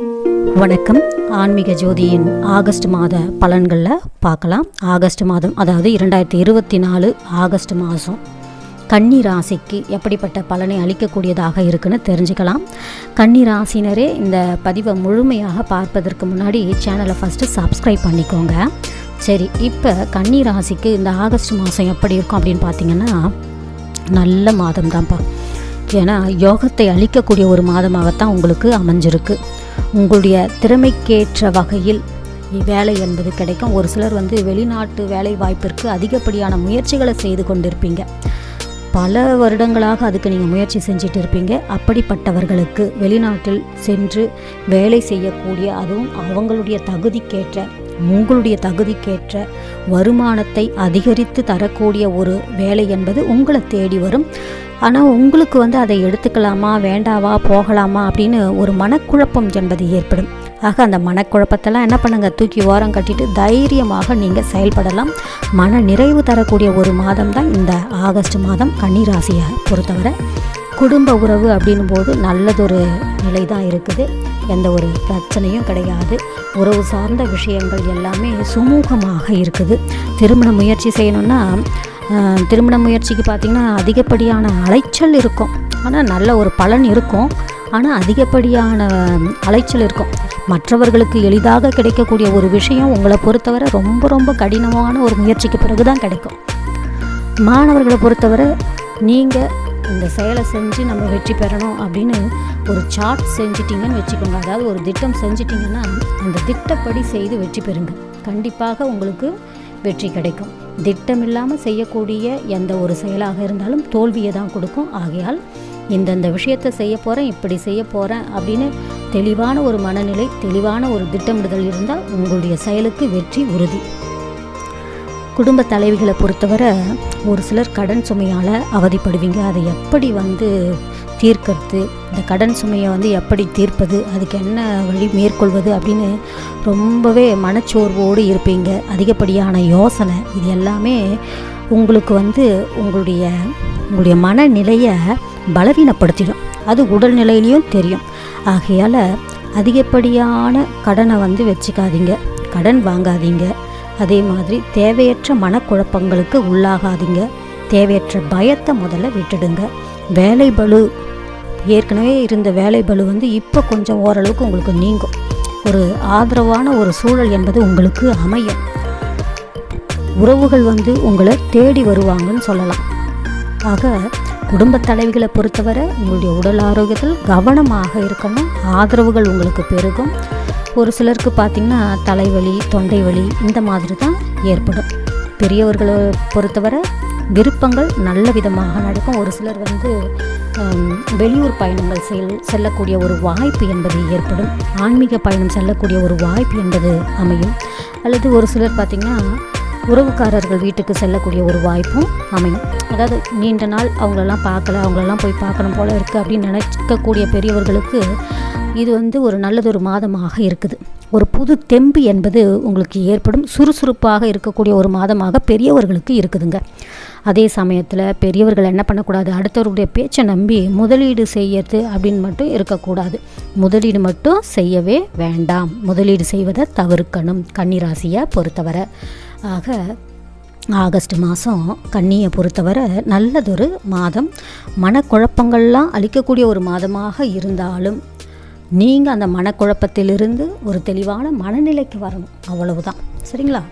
வணக்கம். ஆன்மீக ஜோதியின் ஆகஸ்ட் மாத பலன்களில் பார்க்கலாம். ஆகஸ்ட் மாதம் அதாவது இரண்டாயிரத்தி இருபத்தி நாலு ஆகஸ்ட் மாதம். கன்னி ராசிக்கு எப்படிப்பட்ட பலனை அளிக்கக்கூடியதாக இருக்குன்னு தெரிஞ்சுக்கலாம். கன்னி ராசினரே இந்த பதிவை முழுமையாக பார்ப்பதற்கு முன்னாடி சேனலை ஃபஸ்ட்டு சப்ஸ்கிரைப் பண்ணிக்கோங்க. சரி இப்போ கன்னி ராசிக்கு இந்த ஆகஸ்ட் மாதம் எப்படி இருக்கும் அப்படின்னு பார்த்தீங்கன்னா நல்ல மாதம் தான்ப்பா ஏன்னா யோகத்தை அளிக்கக்கூடிய ஒரு மாதமாகத்தான் உங்களுக்கு அமைஞ்சிருக்கு. உங்களுடைய திறமைக்கேற்ற வகையில் வேலை என்பது கிடைக்கும். ஒரு சிலர் வந்து வெளிநாட்டு வேலை வாய்ப்பிற்கு அதிகப்படியான முயற்சிகளை செய்து கொண்டிருப்பீங்க. பல வருடங்களாக அதுக்கு நீங்கள் முயற்சி செஞ்சுட்டு இருப்பீங்க. அப்படிப்பட்டவர்களுக்கு வெளிநாட்டில் சென்று வேலை செய்யக்கூடிய அதுவும் அவங்களுடைய தகுதிக்கேற்ற உங்களுடைய தகுதிக்கேற்ற வருமானத்தை அதிகரித்து தரக்கூடிய ஒரு வேலை என்பது உங்களை தேடி வரும். ஆனால் உங்களுக்கு வந்து அதை எடுத்துக்கலாமா வேண்டாவா போகலாமா அப்படின்னு ஒரு மனக்குழப்பம் என்பது ஏற்படும். ஆக அந்த மனக்குழப்பத்தெல்லாம் என்ன பண்ணுங்க? தூக்கி ஓரம் கட்டிட்டு தைரியமாக நீங்கள் செயல்படலாம். மன நிறைவு தரக்கூடிய ஒரு மாதம் தான் இந்த ஆகஸ்ட் மாதம். கன்னிராசியை பொறுத்தவரை குடும்ப உறவு அப்படின்னும் போது நல்லதொரு நிலை தான் இருக்குது. எந்த ஒரு பிரச்சனையும் கிடையாது. உறவு சார்ந்த விஷயங்கள் எல்லாமே சுமூகமாக இருக்குது. திருமண முயற்சி செய்யணும்னா திருமண முயற்சிக்கு பார்த்திங்கன்னா அதிகப்படியான அலைச்சல் இருக்கும். ஆனால் நல்ல ஒரு பலன் இருக்கும். ஆனால் அதிகப்படியான அலைச்சல் இருக்கும். மற்றவர்களுக்கு எளிதாக கிடைக்கக்கூடிய ஒரு விஷயம் உங்களை பொறுத்தவரை ரொம்ப ரொம்ப கடினமான ஒரு முயற்சிக்கு பிறகு தான் கிடைக்கும். மாணவர்களை பொறுத்தவரை நீங்கள் இந்த செயலை செஞ்சு நம்ம வெற்றி பெறணும் அப்படின்னு ஒரு சார்ட் செஞ்சிட்டிங்கன்னு வச்சுக்கோங்க. அதாவது ஒரு திட்டம் செஞ்சிட்டிங்கன்னா அந்த திட்டப்படி செய்து வெற்றி பெறுங்க. கண்டிப்பாக உங்களுக்கு வெற்றி கிடைக்கும். திட்டம் இல்லாமல் செய்யக்கூடிய எந்த ஒரு செயலாக இருந்தாலும் தோல்வியை தான் கொடுக்கும். ஆகையால் இந்தந்த விஷயத்தை செய்ய போகிறேன் இப்படி செய்ய போகிறேன் அப்படின்னு தெளிவான ஒரு மனநிலை தெளிவான ஒரு திட்டமிடுதல் இருந்தால் உங்களுடைய செயலுக்கு வெற்றி உறுதி. குடும்ப தலைவிகளை பொறுத்தவரை ஒரு சிலர் கடன் சுமையால் அவதிப்படுவீங்க. அதை எப்படி வந்து தீர்க்கிறது? இந்த கடன் சுமையை வந்து எப்படி தீர்ப்பது? அதுக்கு என்ன வழி மேற்கொள்வது அப்படின்னு ரொம்பவே மனச்சோர்வோடு இருப்பீங்க. அதிகப்படியான யோசனை. இது எல்லாமே உங்களுக்கு வந்து உங்களுடைய உங்களுடைய மனநிலையை பலவீனப்படுத்திடும். அது உடல்நிலையிலையும் தெரியும். ஆகையால் அதிகப்படியான கடனை வந்து வச்சுக்காதீங்க. கடன் வாங்காதீங்க. அதே மாதிரி தேவையற்ற மனக்குழப்பங்களுக்கு உள்ளாகாதீங்க. தேவையற்ற பயத்தை முதல்ல விட்டுடுங்க. வேலை பளு ஏற்கனவே இருந்த வேலை பளு வந்து இப்போ கொஞ்சம் ஓரளவுக்கு உங்களுக்கு நீங்கும். ஒரு ஆதரவான ஒரு சூழல் என்பது உங்களுக்கு அமையும். உறவுகள் வந்து உங்களை தேடி வருவாங்கன்னு சொல்லலாம். ஆக குடும்ப தலைவிகளை பொறுத்தவரை உங்களுடைய உடல் ஆரோக்கியத்தில் கவனமாக இருக்கணும். ஆதரவுகள் உங்களுக்கு பெருகும். ஒரு சிலருக்கு பார்த்திங்கன்னா தலைவலி தொண்டை வலி இந்த மாதிரி தான் ஏற்படும். பெரியவர்களை பொறுத்தவரை விருப்பங்கள் நல்ல விதமாக நடக்கும். ஒரு சிலர் வந்து வெளியூர் பயணங்கள் செல் செல்லக்கூடிய ஒரு வாய்ப்பு என்பது ஏற்படும். ஆன்மீக பயணம் செல்லக்கூடிய ஒரு வாய்ப்பு என்பது அமையும். அல்லது ஒரு சிலர் பார்த்திங்கன்னா உறவுக்காரர்கள் வீட்டுக்கு செல்லக்கூடிய ஒரு வாய்ப்பும் அமையும். அதாவது நீண்ட நாள் அவங்களெல்லாம் பார்க்கல அவங்களெல்லாம் போய் பார்க்கணும் போல இருக்குது அப்படின்னு நினைக்கக்கூடிய பெரியவர்களுக்கு இது வந்து ஒரு நல்லதொரு மாதமாக இருக்குது. ஒரு புது தெம்பு என்பது உங்களுக்கு ஏற்படும். சுறுசுறுப்பாக இருக்கக்கூடிய ஒரு மாதமாக பெரியவர்களுக்கு இருக்குதுங்க. அதே சமயத்தில் பெரியவர்கள் என்ன பண்ணக்கூடாது? அடுத்தவருடைய பேச்சை நம்பி முதலீடு செய்யறது அப்படின்னு மட்டும் இருக்கக்கூடாது. முதலீடு மட்டும் செய்யவே வேண்டாம். முதலீடு செய்வதை தவிர்க்கணும். கன்னிராசியை பொறுத்தவரை. ஆக ஆகஸ்ட் மாதம் கன்னியை பொறுத்தவரை நல்லதொரு மாதம். மனக்குழப்பங்கள்லாம் அளிக்கக்கூடிய ஒரு மாதமாக இருந்தாலும் நீங்கள் அந்த மனக்குழப்பத்திலிருந்து ஒரு தெளிவான மனநிலைக்கு வரணும். அவ்வளவுதான். சரிங்களா?